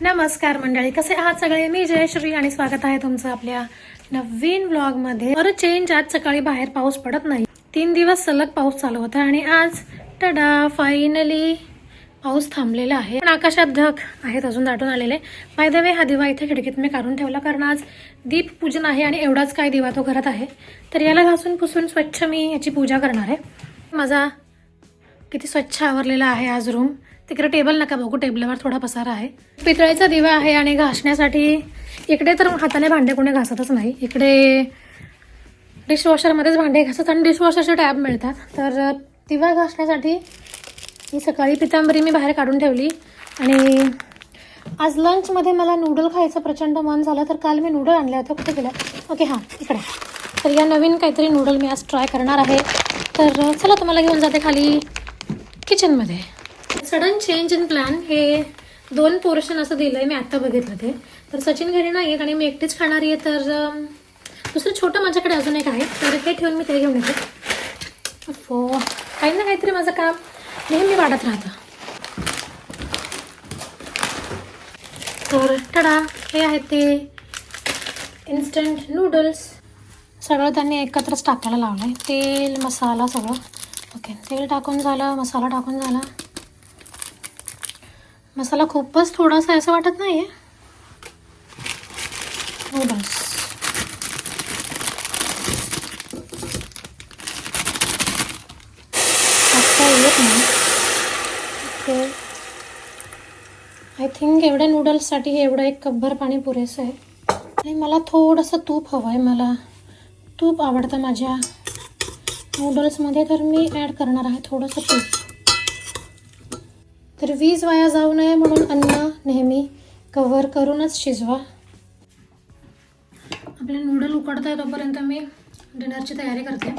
नमस्कार मंडळी कसे आहात सगळे? मी जयश्री आणि स्वागत आहे तुमचं आपल्या नवीन ब्लॉगमध्ये बरं चेंज आज सकाळी बाहेर पाऊस पडत नाही. तीन दिवस सलग पाऊस चालू होता आणि आज टडा फायनली पाऊस थांबलेला आहे. पण आकाशात ढग आहेत अजून दाटून आलेले. बाय वे हा दिवा इथे खिडकीत मी काढून ठेवला कारण आज दीप पूजन आहे आणि एवढाच काय दिवा तो घरात आहे. तर याला घासून पुसून स्वच्छ मी याची पूजा करणार आहे. माझा किती स्वच्छ आवरलेला आहे आज रूम तिकडे टेबल नका बघू टेबलवर थोडा पसारा आहे. पितळेचा दिवा आहे आणि घासण्यासाठी इकडे तर हाताने भांडे कोणी घासतच नाही. इकडे डिशवॉशरमध्येच भांडे घासत आणि डिशवॉशरचे टॅब मिळतात. तर दिवा घासण्यासाठी ही सकाळी पितांबरी मी बाहेर काढून ठेवली आणि आज लंचमध्ये मला नूडल खायचं प्रचंड मन झालं तर काल मी नूडल आणले होते कुठे गेलं ओके हां इकडे. तर या नवीन काहीतरी नूडल मी आज ट्राय करणार आहे. तर चला तुम्हाला घेऊन जाते खाली किचनमध्ये सडन चेंज इन प्लॅन हे दोन पोर्शन असं दिलं आहे मी आत्ता बघितलं ते. तर सचिन घरी नाही आहेत आणि मी एकटीच खाणारी आहे तर दुसरं छोटं माझ्याकडे अजून एक आहे. तर हे ठेवून मी ते घेऊन येते. हो काही ना काहीतरी माझं काम नेहमी वाढत राहतं. तर टडा हे आहे ते इन्स्टंट नूडल्स सगळं त्यांनी एकत्रच टाकायला लावलं आहे तेल मसाला सगळं. ओके तेल टाकून झालं मसाला टाकून झाला. मसाला खूपच थोडासा असं वाटत नाही आहे हो बस. आता येत नाही. ओके आय थिंक एवढ्या नूडल्ससाठी हे एवढं एक कपभर पाणी पुरेसं आहे. आणि मला थोडंसं तूप हवं आहे मला. तूप आवडतं माझ्या. नूडल्समध्ये तर मी ॲड करणार आहे थोडंसं तूप. तर वीज वाया जाऊ नये म्हणून अन्न नेहमी कव्हर करूनच शिजवा. आपले नूडल उकडत आहे तोपर्यंत मी डिनरची तयारी करते.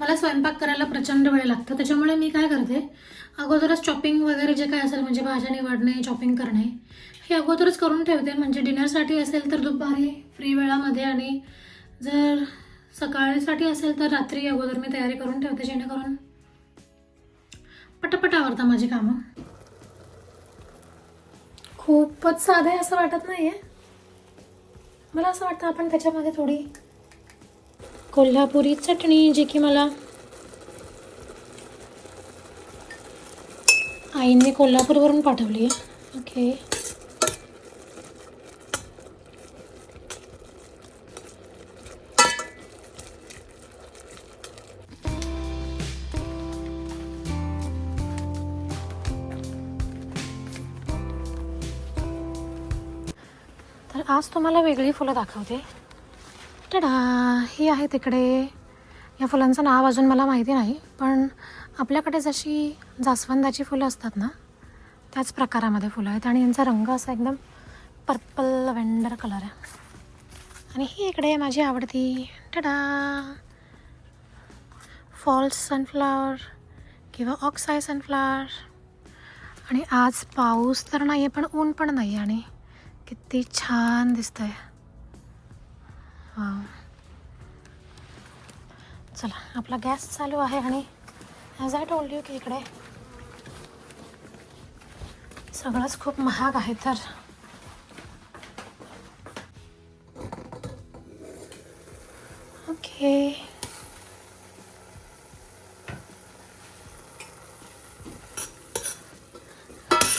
मला स्वयंपाक करायला प्रचंड वेळ लागतो त्याच्यामुळे मी काय करते अगोदरच चॉपिंग वगैरे जे काय असेल म्हणजे भाज्या निवडणे चॉपिंग करणे हे अगोदरच करून ठेवते. म्हणजे डिनरसाठी असेल तर दुपारी फ्री वेळामध्ये आणि जर सकाळीसाठी असेल तर रात्री अगोदर मी तयारी करून ठेवते जेणेकरून पटापट आवडता माझी कामं. खूपच साधं आहे असं वाटत नाही आहे मला असं वाटतं आपण त्याच्यामध्ये थोडी कोल्हापुरी चटणी जी की मला आईने कोल्हापूरवरून पाठवली आहे. ओके. आज तुम्हाला वेगळी फुलं दाखवते. टडा ही आहे तिकडे. या फुलांचं नाव अजून मला माहिती नाही पण आपल्याकडे जशी जास्वंदाची फुलं असतात ना त्याच प्रकारामध्ये फुलं आहेत आणि यांचा रंग असा एकदम पर्पल लव्हेंडर कलर आहे. आणि ही इकडे माझी आवडती. टडा फॉल्स सनफ्लावर किंवा ऑक्साय सनफ्लावर आणि आज पाऊस तर नाही आहे पण ऊन पण नाही आहे आणि किती छान दिसतंय. चला आपला गॅस चालू आहे आणि ॲज आय टोल्ड यू की इकडे सगळंच खूप महाग आहे तर. ओके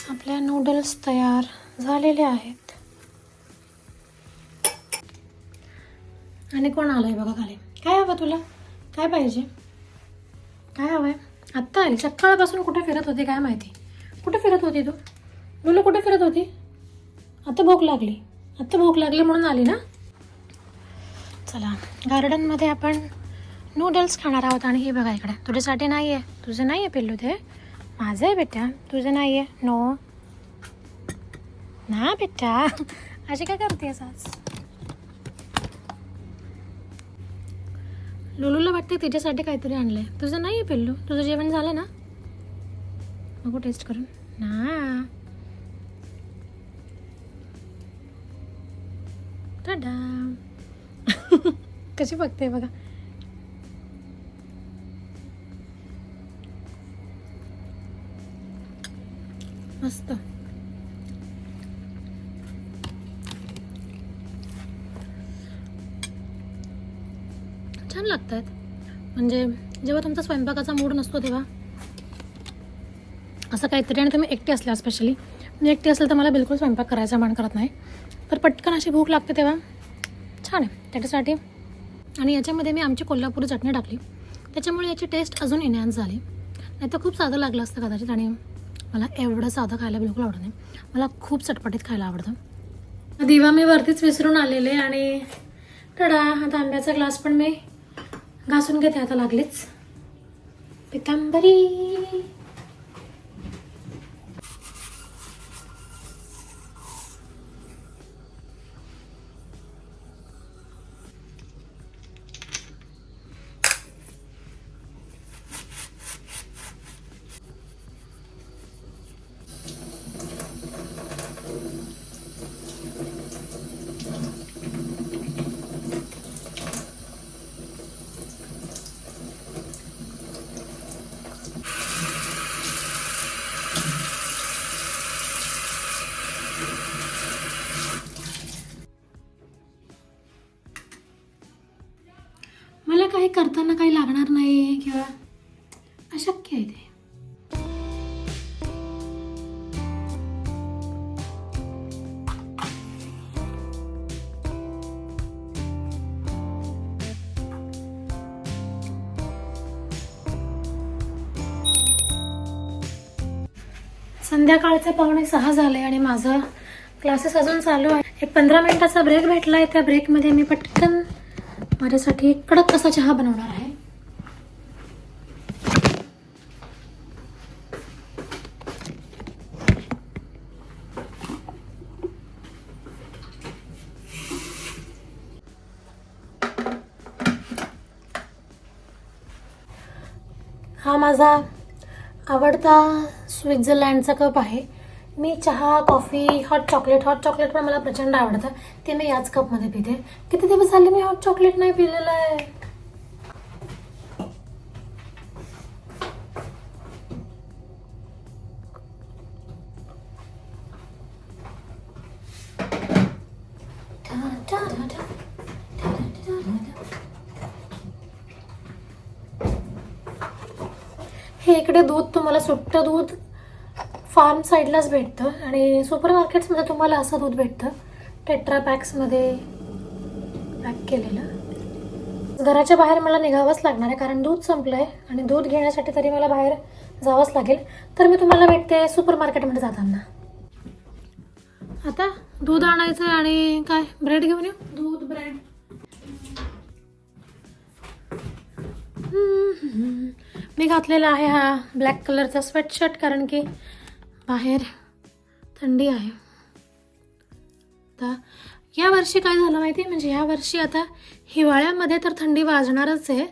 आपल्या नूडल्स तयार झालेले आहेत. आणि कोण आलं आहे बघा खाली? काय हवं तुला? काय पाहिजे? काय हवं? आहे आत्ता आली. सकाळपासून कुठे फिरत होती काय माहिती? कुठे फिरत होती तू? मुलं कुठे फिरत होती? आत्ता भूक लागली. आत्ता भूक लागली म्हणून आली ना? चला गार्डनमध्ये आपण नूडल्स खाणार आहोत आणि हे बघा इकडे. तुझ्यासाठी नाही आहे तुझं नाही आहे पिल्लू ते. माझं आहे बेटा. तुझं नाही आहे नो ना बेटा. अशी काय करते आज? लुलूला वाटतं तिच्यासाठी काहीतरी आणलंय. तुझं नाही आहे पिल्लू. तुझं जेवण झालं ना? बघू टेस्ट करून ना. टाडा कशी बघते बघा. मस्त. छान लागत आहेत म्हणजे जेव्हा तुमचा स्वयंपाकाचा मूड नसतो तेव्हा. असं काहीतरी. आणि तुम्ही एकटे असल्या स्पेशली मी एकटी असेल तर मला बिलकुल स्वयंपाक करायचा मन करत नाही. तर पटकन अशी भूक लागते तेव्हा. छान आहे. त्याच्यासाठी. आणि याच्यामध्ये मी आमची कोल्हापुरी चटणी टाकली. त्याच्यामुळे याची टेस्ट अजून इन्हान्स झाली. नाही तर खूप साधं लागलं असतं कदाचित आणि मला एवढं साधं खायला बिलकुल आवडत नाही. मला खूप चटपटीत खायला आवडतं. दिवा मी वरतीच विसरून आलेले आणि टडा आता आंब्याचा ग्लास पण मी घासून घेते आता लागलीच. पितांबरी. संध्याकाळचे पावणे सहा झाले आणि माझं क्लासेस अजून चालू आहे. एक पंधरा मिनिटाचा ब्रेक भेटला आहे त्या ब्रेकमध्ये मी पटकन माझ्यासाठी कडक कसा चहा बनवणार आहे. हा माझा आवडता स्वित्झर्लँडचा कप आहे. मी चहा coffee hot chocolate hot chocolate पण मला प्रचंड आवडतं. ते मी याच कपमध्ये पिते. किती दिवस झाले मी हॉट चॉकलेट नाही पिलेलं आहे? हे इकडे दूध तुम्हाला सुट्टं दूध. फार्म साईडलाच भेटतं आणि सुपर मार्केट्समध्ये तुम्हाला असं दूध भेटतं. टेट्रा पॅक्समध्ये पॅक केलेलं. घराच्या बाहेर मला निघावंच लागणार आहे कारण दूध संपलं आहे आणि दूध घेण्यासाठी तरी मला बाहेर जावंच लागेल. तर मी तुम्हाला भेटते सुपर मार्केटमध्ये जाताना. आता दूध आणायचं आहे आणि काय? ब्रेड घेऊन येऊ? दूध ब्रेड मी घातलेला आहे हा ब्लॅक कलरचा स्वेटशर्ट कारण की बाहेर थंडी आहे. आता या वर्षी काय झालं माहिती आहे? म्हणजे या वर्षी आता हिवाळ्यामध्ये तर थंडी वाजणारच आहे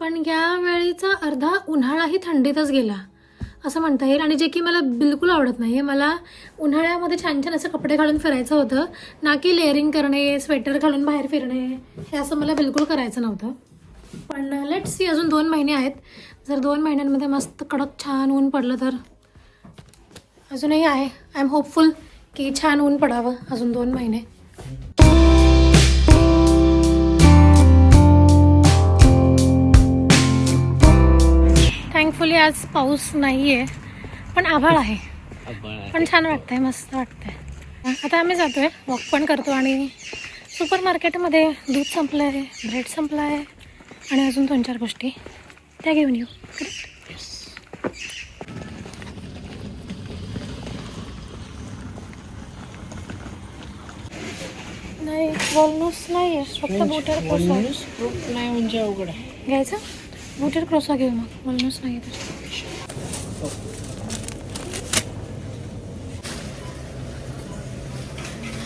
पण यावेळीचा अर्धा उन्हाळाही थंडीतच गेला असं म्हणता येईल. आणि जे की मला बिलकुल आवडत नाही आहे मला उन्हाळ्यामध्ये छान छान असं कपडे घालून फिरायचं होतं ना की लेअरिंग करणे स्वेटर घालून बाहेर फिरणे हे असं मला बिलकुल करायचं नव्हतं. पण लेट्स सी अजून दोन महिने आहेत. जर दोन महिन्यांमध्ये मस्त कडक छान ऊन पडलं तर अजूनही आहे. आय एम होपफुल की छान ऊन पडावं अजून दोन महिने. थँकफुली आज पाऊस नाही आहे पण आभाळ आहे. पण छान वाटतंय मस्त वाटतंय. आता आम्ही जातोय वॉक पण करतो आणि सुपर मार्केटमध्ये दूध संपलं आहे ब्रेड संपलं आहे आणि अजून दोन चार गोष्टी. त्या घेऊन येऊ. नाही वॉलनट्स नाही आहे फक्त बुटर क्रोसा फ्रूट नाही म्हणजे अवघड आहे. घ्यायचं? बुटर क्रोसा घेऊ मग. वॉलनट्स नाही तर.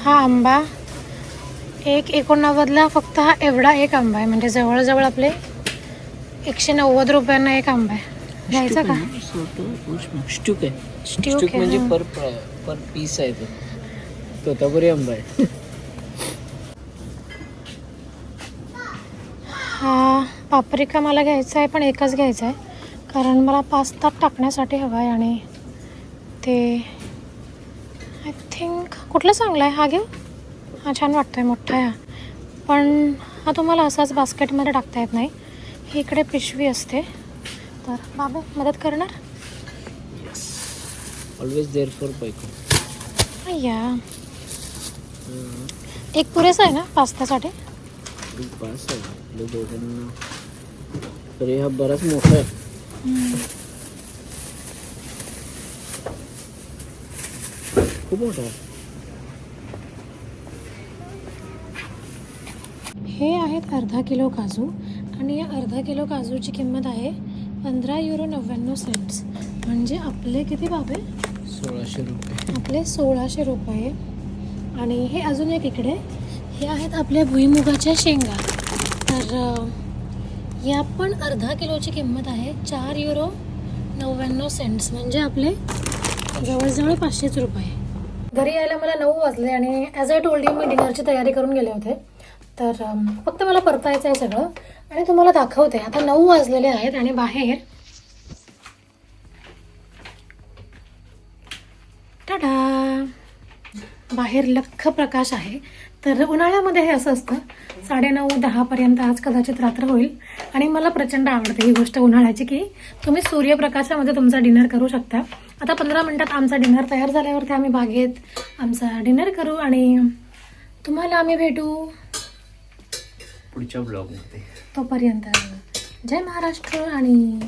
हा आंबा. एक एकोणनव्वदला फक्त हा एवढा एक आंबा आहे. म्हणजे जवळजवळ आपले एकशे नव्वद रुपयांना एक आंबा आहे. घ्यायचा का? स्टूक आहे स्ट्यूक स्टूक म्हणजे पर पर पीस आहे तो. तोतापुरी आंबा आहे. हा पापरिका मला घ्यायचा आहे पण एकच घ्यायचा आहे. कारण मला पास्ता टाकण्यासाठी हवा आहे आणि ते थिंक कुठला चांगला आहे? हा घेऊ. हा छान वाटतोय मोठा आहे हा. पण हा तुम्हाला असाच बास्केटमध्ये टाकता येत नाही. ही इकडे पिशवी असते. तर बाबा मदत करणार? ऑलवेज देअर फॉर बायको अय्या. एक पुरेसा आहे ना पास्त्यासाठी पास आहे. आपल्या दोघांना. तरी हा बराच मोठा आहे. खूप मोठा आहे. हे आहेत अर्धा किलो काजू आणि या अर्धा किलो काजूची किंमत आहे पंधरा युरो नव्याण्णव सेंट्स म्हणजे आपले किती बाबे सोळाशे रुपये. आपले सोळाशे रुपये. आणि हे अजून एक इकडे. हे आहेत आपल्या भुईमुगाच्या शेंगा. तर या पण अर्धा किलोची किंमत आहे. चार युरो नव्याण्णव सेंट्स म्हणजे आपले जवळजवळ पाचशेच रुपये. घरी यायला मला नऊ वाजले आणि ॲज अ टोल्ड मी डिनरची तयारी करून गेले होते. तर फक्त मला परतायचं आहे सगळं आणि तुम्हाला दाखवते. आता नऊ वाजलेले आहेत आणि बाहेर. टाटा बाहेर लख्ख प्रकाश आहे. तर उन्हाळ्यामध्ये हे असं असतं साडेनऊ दहापर्यंत आज कदाचित रात्र होईल. आणि मला प्रचंड आवडते ही गोष्ट उन्हाळ्याची की तुम्ही सूर्यप्रकाशामध्ये तुमचा डिनर करू शकता. आता पंधरा मिनटात आमचा डिनर तयार झाल्यावरती आम्ही बागेत आमचा डिनर करू आणि तुम्हाला आम्ही भेटू. पुढच्या ब्लॉगमध्ये. तोपर्यंत जय महाराष्ट्र आणि